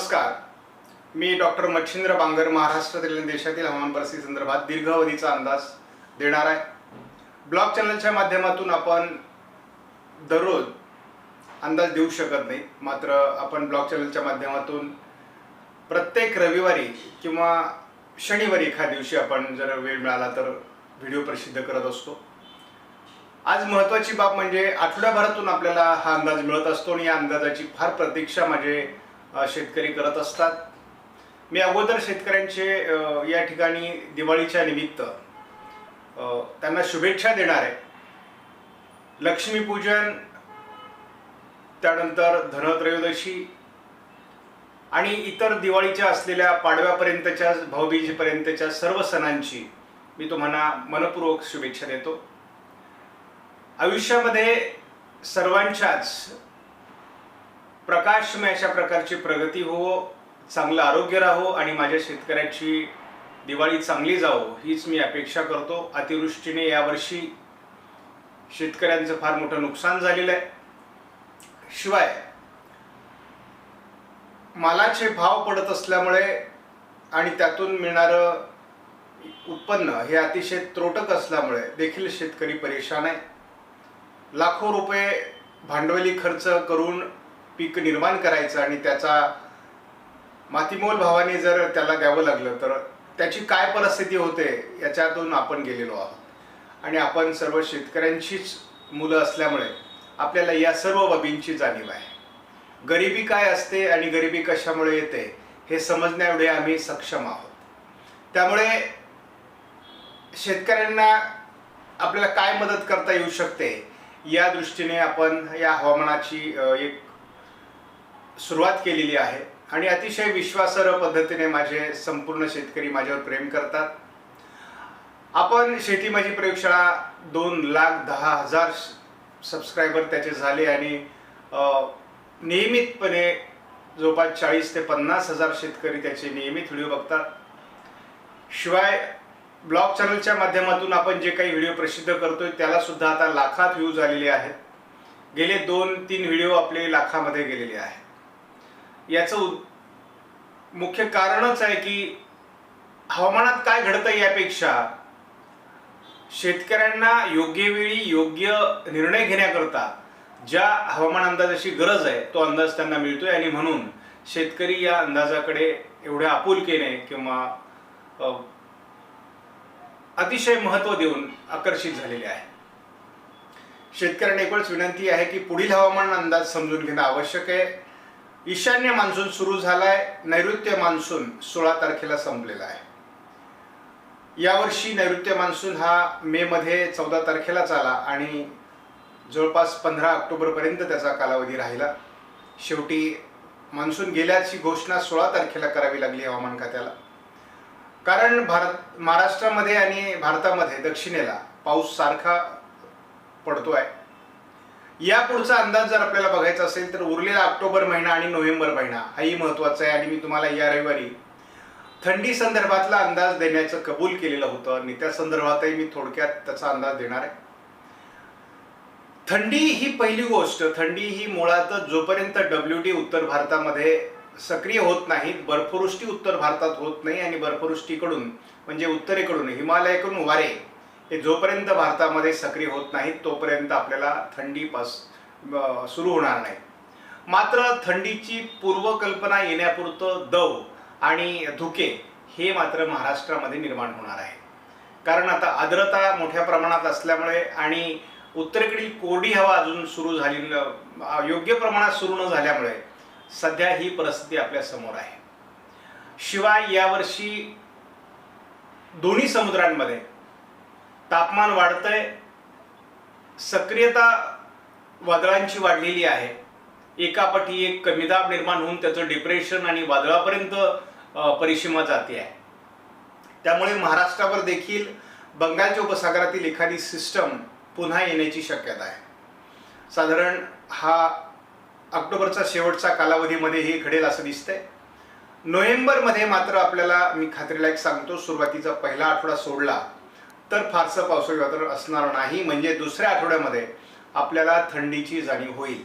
नमस्कार. मी डॉक्टर मच्छिंद्र बांगर महाराष्ट्रातील आणि देशातील हवामान परिस्थिती संदर्भात दीर्घावधीचा अंदाज देणार आहे. ब्लॉग चॅनलच्या माध्यमातून आपण दररोज अंदाज देऊ शकत नाही. मात्र आपण ब्लॉग चॅनलच्या माध्यमातून प्रत्येक रविवारी किंवा शनिवारी एखाद्या दिवशी आपण जर वेळ मिळाला तर व्हिडिओ प्रसिद्ध करत असतो. आज महत्त्वाची बाब म्हणजे आठवड्याभरातून आपल्याला हा अंदाज मिळत असतो आणि या अंदाजाची फार प्रतीक्षा माझे शेतकरी करत असतात. मी अगोदर शेतकऱ्यांचे या ठिकाणी दिवाळीच्या निमित्त त्यांना शुभेच्छा देणार आहे. लक्ष्मीपूजन त्यानंतर धनत्रयोदशी आणि इतर दिवाळीच्या असलेल्या पाडव्यापर्यंतच्या भाऊबीजेपर्यंतच्या सर्व सणांची मी तुम्हाला मनपूर्वक शुभेच्छा देतो. आयुष्यामध्ये सर्वांच्याच प्रकाशमय अशा प्रकारची प्रगती हो चांगलं आरोग्य राहो आणि माझ्या शेतकऱ्याची दिवाळी चांगली जावो हीच मी अपेक्षा करतो. अतिवृष्टीने यावर्षी शेतकऱ्यांचं फार मोठं नुकसान झालेलं आहे. शिवाय मालाचे भाव पडत असल्यामुळे आणि त्यातून मिळणारं उत्पन्न हे अतिशय त्रोटक असल्यामुळे देखील शेतकरी परेशान आहे. लाखो रुपये भांडवली खर्च करून पीक निर्माण करायचं आणि त्याचा मातीमोल भावाने जर त्याला द्यावं लागलं तर त्याची काय परिस्थिती होते याच्यातून आपण गेलेलो आहोत. आणि आपण सर्व शेतकऱ्यांचीच मुलं असल्यामुळे आपल्याला या सर्व बाबींची जाणीव आहे. गरिबी काय असते आणि गरिबी कशामुळे येते हे समजण्याएवढे आम्ही सक्षम आहोत. त्यामुळे शेतकऱ्यांना आपल्याला काय मदत करता येऊ शकते या दृष्टीने आपण या हवामानाची एक सुरुवात केलेली आहे आणि अतिशय विश्वासार्ह पद्धतीने माझे संपूर्ण शेतकरी माझ्यावर प्रेम करतात. आपण शेती माझी प्रयोगशाळा दोन लाख दहा हजार सबस्क्रायबर त्याचे झाले आणि नियमितपणे जवळपास चाळीस ते पन्नास हजार शेतकरी त्याचे नियमित व्हिडिओ बघतात. शिवाय ब्लॉग चॅनलच्या माध्यमातून आपण जे काही व्हिडिओ प्रसिद्ध करतोय त्याला सुद्धा आता लाखात व्ह्यूज आलेले आहेत. गेले दोन तीन व्हिडिओ आपले लाखामध्ये गेलेले आहेत. याचं मुख्य कारणच आहे की हवामानात काय घडतं यापेक्षा शेतकऱ्यांना योग्य वेळी योग्य निर्णय घेण्याकरता ज्या हवामान अंदाजाची गरज आहे तो अंदाज त्यांना मिळतोय. आणि म्हणून शेतकरी या अंदाजाकडे एवढ्या आपुलकीने किंवा अतिशय महत्त्व देऊन आकर्षित झालेले आहे. शेतकऱ्यांना एकच विनंती आहे की पुढील हवामान अंदाज समजून घेणं आवश्यक आहे. ईशान्य मान्सून सुरू झालाय नैऋत्य मान्सून सोळा तारखेला संपलेला आहे. यावर्षी नैऋत्य मान्सून हा मे मध्ये चौदा तारखेलाच आला आणि जवळपास पंधरा ऑक्टोबरपर्यंत त्याचा कालावधी राहिला. शेवटी मान्सून गेल्याची घोषणा सोळा तारखेला करावी लागली हवामान खात्याला. कारण भारत महाराष्ट्रामध्ये आणि भारतामध्ये दक्षिणेला पाऊस सारखा पडतो आहे या पुढचा अंदाज जर आपल्याला बघायचा असेल तर उरलेला ऑक्टोबर महिना आणि नोव्हेंबर महिना हाही महत्त्वाचा आहे आणि मी तुम्हाला या रविवारी थंडी संदर्भातला अंदाज देण्याचं कबूल केलेलं होतं आणि त्या संदर्भातही मी थोडक्यात त्याचा अंदाज देणार आहे. थंडी ही पहिली गोष्ट थंडी ही मुळातच जोपर्यंत डब्ल्यू डी उत्तर भारतामध्ये सक्रिय होत नाही बर्फवृष्टी उत्तर भारतात होत नाही आणि बर्फवृष्टीकडून म्हणजे उत्तरेकडून हिमालयाकडून वारे हे जोपर्यंत भारतामध्ये सक्रिय होत नाहीत तोपर्यंत आपल्याला थंडी पास सुरू होणार नाही. मात्र थंडीची पूर्वकल्पना येण्यापुरतं दव आणि धुके हे मात्र महाराष्ट्रामध्ये निर्माण होणार आहे. कारण आता आर्द्रता मोठ्या प्रमाणात असल्यामुळे आणि उत्तरेकडील कोरडी हवा अजून सुरू झाली योग्य प्रमाणात सुरू न झाल्यामुळे सध्या ही परिस्थिती आपल्यासमोर आहे. शिवाय यावर्षी दोन्ही समुद्रांमध्ये तापमान वाढतंय. सक्रियता वादळांची वाढलेली आहे. एकापठी एक कमीदाब निर्माण होऊन त्याचं डिप्रेशन आणि वादळापर्यंत परिसीमा जाते आहे. त्यामुळे महाराष्ट्रावर देखील बंगालच्या उपसागरातील एखादी सिस्टम पुन्हा येण्याची शक्यता आहे. साधारण हा ऑक्टोबरचा शेवटचा कालावधीमध्ये हे घडेल असं दिसतंय. नोव्हेंबरमध्ये मात्र आपल्याला मी खात्रीलायक सांगतो सुरुवातीचा पहिला आठवडा सोडला तर फारसं पावसाळी वातावरण असणार नाही. म्हणजे दुसऱ्या आठवड्यामध्ये आपल्याला थंडीची जाणीव होईल.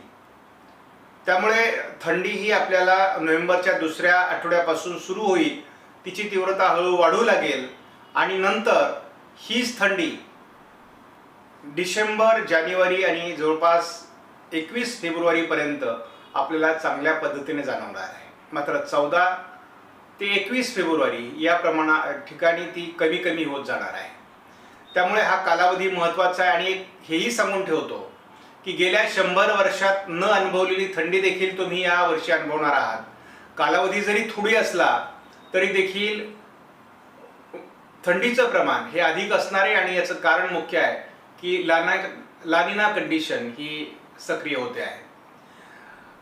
त्यामुळे थंडी ही आपल्याला नोव्हेंबरच्या दुसऱ्या आठवड्यापासून सुरू होईल. तिची तीव्रता हळू वाढू लागेल. आणि नंतर हीच थंडी डिसेंबर जानेवारी आणि जवळपास एकवीस फेब्रुवारीपर्यंत आपल्याला चांगल्या पद्धतीने जाणवणार आहे. मात्र चौदा ते एकवीस फेब्रुवारी या प्रमाणा ठिकाणी ती कमी कमी होत जाणार आहे. त्यामुळे हा कालावधी महत्त्वाचा आहे आणि हेही सांगून ठेवतो की गेल्या शंभर वर्षात न अनुभवलेली थंडी देखील तुम्ही या वर्षी अनुभवणार आहात. कालावधी जरी थोडी असला तरी देखील थंडीचं प्रमाण हे अधिक असणारे आणि याचं कारण मुख्य आहे की लाना लानिना कंडिशन ही सक्रिय होते आहे.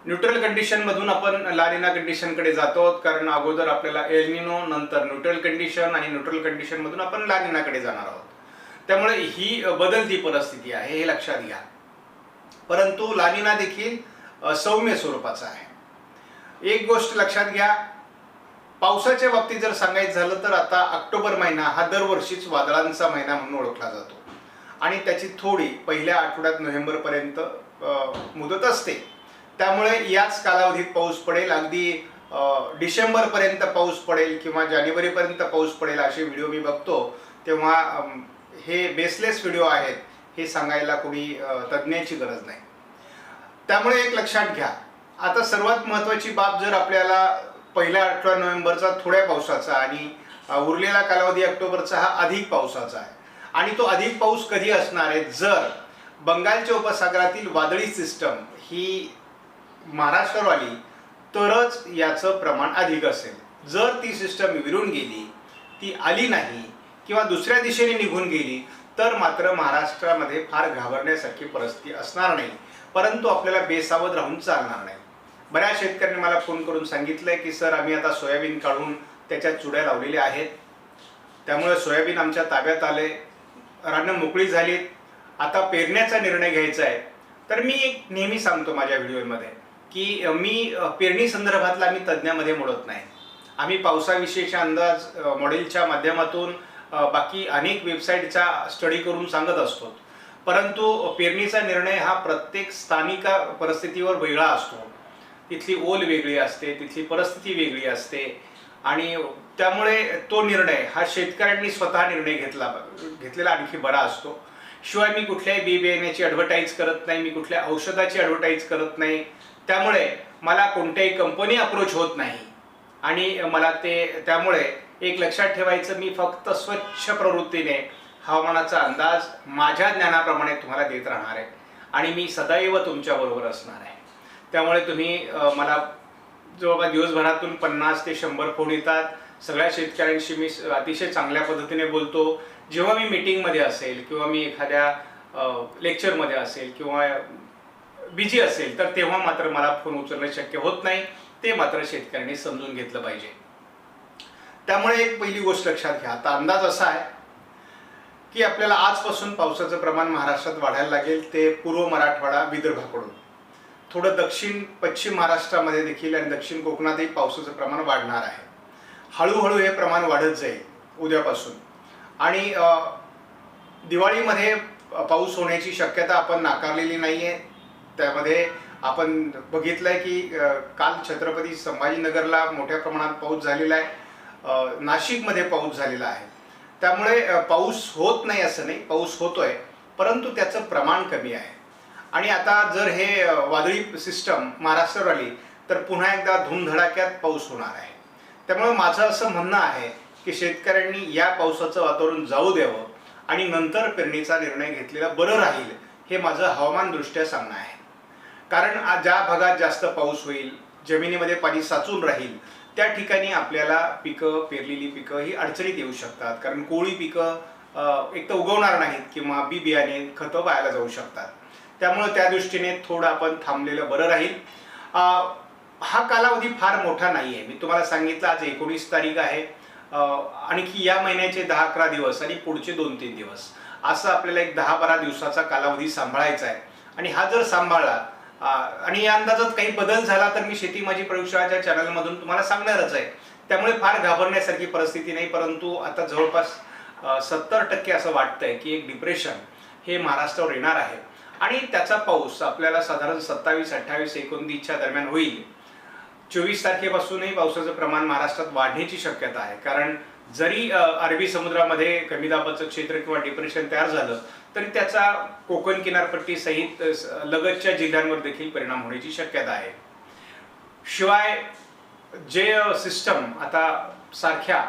न्यूट्रल कंडिशनमधून आपण लानिना कंडिशनकडे जातो कारण अगोदर आपल्याला एलनिनो नंतर न्यूट्रल कंडिशन आणि न्यूट्रल कंडिशनमधून आपण लानिनाकडे जाणार आहोत. त्यामुळे ही बदलती परिस्थिती आहे हे लक्षात घ्या. परंतु लानिना देखील सौम्य स्वरूपाचा आहे. एक गोष्ट लक्षात घ्या पावसाच्या बाबतीत जर सांगायचं झालं तर आता ऑक्टोबर महिना हा दरवर्षीच वादळांचा महिना म्हणून ओळखला जातो. आणि त्याची थोडी पहिल्या आठवड्यात नोव्हेंबरपर्यंत मुदत असते. त्यामुळे याच कालावधीत पाऊस पडेल. अगदी डिसेंबरपर्यंत पाऊस पडेल किंवा जानेवारीपर्यंत पाऊस पडेल असे व्हिडिओ मी बघतो तेव्हा हे बेसलेस व्हिडिओ आहेत हे सांगायला कोणी तज्ज्ञाची गरज नाही. त्यामुळे एक लक्षात घ्या. आता सर्वात महत्त्वाची बाब जर आपल्याला पहिल्या अठरा नोव्हेंबरचा थोड्या पावसाचा आणि उरलेला कालावधी ऑक्टोबरचा हा अधिक पावसाचा आहे. आणि तो अधिक पाऊस कधी असणार आहे? जर बंगालच्या उपसागरातील वादळी सिस्टम ही महाराष्ट्रावर आली तरच याचं प्रमाण अधिक असेल. जर ती सिस्टम विरून गेली ती आली नाही किंवा दुसऱ्या दिशेने निघून गेली तर मात्र महाराष्ट्रामध्ये फार घाबरण्यासारखी परिस्थिती असणार नाही. परंतु आपल्याला बेसावध राहून चालणार नाही. बऱ्याच शेतकऱ्यांनी मला फोन करून सांगितलंय की सर आम्ही आता सोयाबीन काढून त्याच्या चुड्या लावलेल्या आहेत. त्यामुळे सोयाबीन आमच्या ताब्यात आले रानं मोकळी झालीत. आता पेरण्याचा निर्णय घ्यायचा आहे. तर मी एक नेहमी सांगतो माझ्या व्हिडिओमध्ये की मी पेरणी संदर्भातला मी तज्ज्ञामध्ये मोडत नाही. आम्ही पावसाविषयीच्या अंदाज मॉडेलच्या माध्यमातून बाकी अनेक वेबसाईटचा स्टडी करून सांगत असतो. परंतु पेरणीचा निर्णय हा प्रत्येक स्थानिक परिस्थितीवर वेगळा असतो. तिथली ओल वेगळी असते तिथली परिस्थिती वेगळी असते आणि त्यामुळे तो निर्णय हा शेतकऱ्यांनी स्वतः निर्णय घेतला घेतलेला आणखी बरा असतो. शिवाय मी कुठल्याही बी बियाण्याची ॲडव्हर्टाईज करत नाही मी कुठल्या औषधाची ॲडव्हर्टाईज करत नाही. त्यामुळे मला कोणत्याही कंपनी अप्रोच होत नाही. आणि मला ते त्यामुळे एक लक्षात ठेवायचं मी फक्त स्वच्छ प्रवृत्तीने हवामानाचा अंदाज माझ्या ज्ञानाप्रमाणे तुम्हाला देत राहणार आहे. आणि मी सदैव तुमच्याबरोबर असणार आहे. त्यामुळे तुम्ही मला जवळपास दिवसभरातून पन्नास ते शंभर फोन येतात. सगळ्या शेतकऱ्यांशी मी अतिशय चांगल्या पद्धतीने बोलतो. जेव्हा मी मीटिंगमध्ये असेल किंवा मी एखाद्या लेक्चरमध्ये असेल किंवा बिझी असेल तर तेव्हा मात्र मला फोन उचलणे शक्य होत नाही. ते मात्र शेतकऱ्यांनी समजून घेतलं पाहिजे. त्यामुळे एक पहिली गोष्ट लक्षात घ्या. आता अंदाज असा आहे की आपल्याला आजपासून पावसाचं प्रमाण महाराष्ट्रात वाढायला लागेल ते पूर्व मराठवाडा विदर्भाकडून. थोडं दक्षिण पश्चिम महाराष्ट्रामध्ये देखील आणि दक्षिण कोकणातही पावसाचं प्रमाण वाढणार आहे. हळूहळू हे प्रमाण वाढत जाईल उद्यापासून. आणि दिवाळीमध्ये पाऊस होण्याची शक्यता आपण नाकारलेली नाही आहे त्यामध्ये आपण बघितलं आहे की काल छत्रपती संभाजीनगरला मोठ्या प्रमाणात पाऊस झालेला आहे. नाशिकमध्ये पाऊस झालेला आहे. त्यामुळे पाऊस होत नाही असं नाही पाऊस होतोय परंतु त्याचं प्रमाण कमी आहे. आणि आता जर हे वादळी सिस्टम महाराष्ट्रावर आली तर पुन्हा एकदा धुमधडाक्यात पाऊस होणार आहे. त्यामुळे माझं असं म्हणणं आहे की शेतकऱ्यांनी या पावसाचं वातावरण जाऊ द्यावं आणि नंतर पेरणीचा निर्णय घेतलेला बरं राहील हे माझं हवामानदृष्ट्या सांगणं आहे. कारण ज्या भागात जास्त पाऊस होईल जमिनीमध्ये पाणी साचून राहील त्या ठिकाणी आपल्याला पिकं पेरलेली पिकं ही अडचणीत येऊ शकतात. कारण कोळी पिकं एक तर उगवणार नाहीत किंवा बी बियाणे खतं वायाला जाऊ शकतात. त्यामुळं त्या दृष्टीने थोडं आपण थांबलेलं बरं राहील. हा कालावधी फार मोठा नाही आहे मी तुम्हाला सांगितलं आज एकोणीस तारीख आहे. आणखी या महिन्याचे दहा अकरा दिवस आणि पुढचे दोन तीन दिवस. असं आपल्याला एक दहा बारा दिवसाचा कालावधी सांभाळायचा आहे. आणि हा जर सांभाळला आणि या अंदाजात काही बदल झाला तर मी शेती माझी प्रयोगशाळाच्या चॅनलमधून तुम्हाला सांगणारच आहे. त्यामुळे फार घाबरण्यासारखी परिस्थिती नाही परंतु आता जवळपास सत्तर टक्के असं वाटतंय की एक डिप्रेशन हे महाराष्ट्रावर येणार आहे. आणि त्याचा पाऊस आपल्याला साधारण सत्तावीस अठ्ठावीस एकोणतीसच्या दरम्यान होईल. चोवीस तारखेपासूनही पावसाचं प्रमाण महाराष्ट्रात वाढण्याची शक्यता आहे. कारण जरी अरबी समुद्रामध्ये कमी दाबाचं क्षेत्र किंवा डिप्रेशन तयार झालं तरी त्याचा कोकण किनारपट्टी सहित लगतच्या जिल्ह्यांवर देखील परिणाम होण्याची शक्यता आहे. शिवाय जे सिस्टम आता सारख्या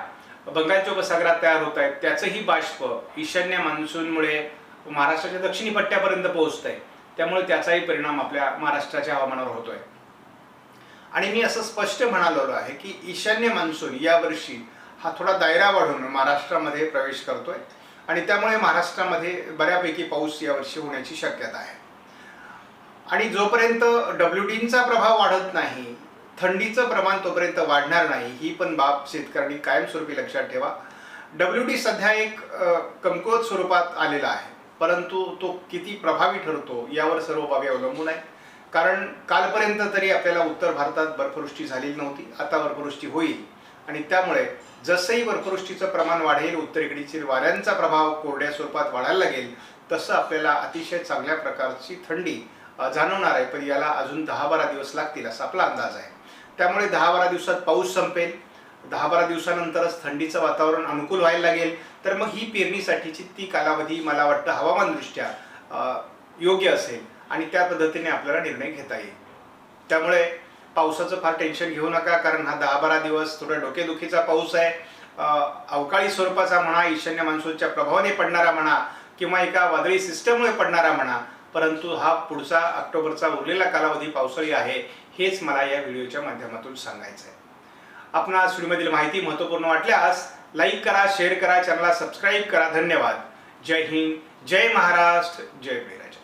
बंगालच्या उपसागरात तयार होत आहेत त्याचंही बाष्प ईशान्य मान्सूनमुळे महाराष्ट्राच्या दक्षिणी पट्ट्यापर्यंत पोहोचत आहे त्यामुळे त्याचाही परिणाम आपल्या महाराष्ट्राच्या हवामानावर होतोय. आणि मी असं स्पष्ट म्हणालेलो आहे की ईशान्य मान्सून यावर्षी हा थोडा दायरा वाढून महाराष्ट्रामध्ये प्रवेश करतोय. आणि त्यामुळे महाराष्ट्रामध्ये बऱ्यापैकी पाऊस यावर्षी होण्याची शक्यता आहे. आणि जोपर्यंत डब्ल्यू डीचा प्रभाव वाढत नाही थंडीचं प्रमाण तोपर्यंत वाढणार नाही ही पण बाब शेतकऱ्यांनी कायमस्वरूपी लक्षात ठेवा. डब्ल्यू डी सध्या एक कमकुवत स्वरूपात आलेला आहे. परंतु तो किती प्रभावी ठरतो यावर सर्व बाबी अवलंबून आहे कारण कालपर्यंत तरी आपल्याला उत्तर भारतात बर्फवृष्टी झालेली नव्हती आता बर्फवृष्टी होईल. आणि त्यामुळे जसंही बर्फवृष्टीचं प्रमाण वाढेल उत्तरेकडील वाऱ्यांचा प्रभाव कोरड्या स्वरूपात वाढायला लागेल तसं आपल्याला अतिशय चांगल्या प्रकारची थंडी जाणवणार आहे. पण याला अजून दहा बारा दिवस लागतील असा आपला अंदाज आहे. त्यामुळे दहा बारा दिवसात पाऊस संपेल. दहा बारा दिवसानंतरच थंडीचं वातावरण अनुकूल व्हायला लागेल. तर मग ही पेरणीसाठीची ती कालावधी मला वाटतं हवामानदृष्ट्या योग्य असेल आणि त्या पद्धतीने आपल्याला निर्णय घेता येईल. त्यामुळे पावसाचं फार टेन्शन घेऊ नका कारण हा दहा बारा दिवस थोडा डोकेदुखीचा पाऊस आहे. अवकाळी स्वरूपाचा म्हणा ईशान्य मान्सूनच्या प्रभावाने पडणारा म्हणा किंवा एका वादळी सिस्टममुळे पडणारा म्हणा परंतु हा पुढचा ऑक्टोबरचा उरलेला कालावधी पावसाळी आहे हेच मला या व्हिडिओच्या माध्यमातून सांगायचं आहे आपणास व्हिडिओमधील माहिती महत्त्वपूर्ण वाटल्यास लाईक करा शेअर करा चॅनलला सबस्क्राईब करा. धन्यवाद. जय हिंद जय महाराष्ट्र जय मेरा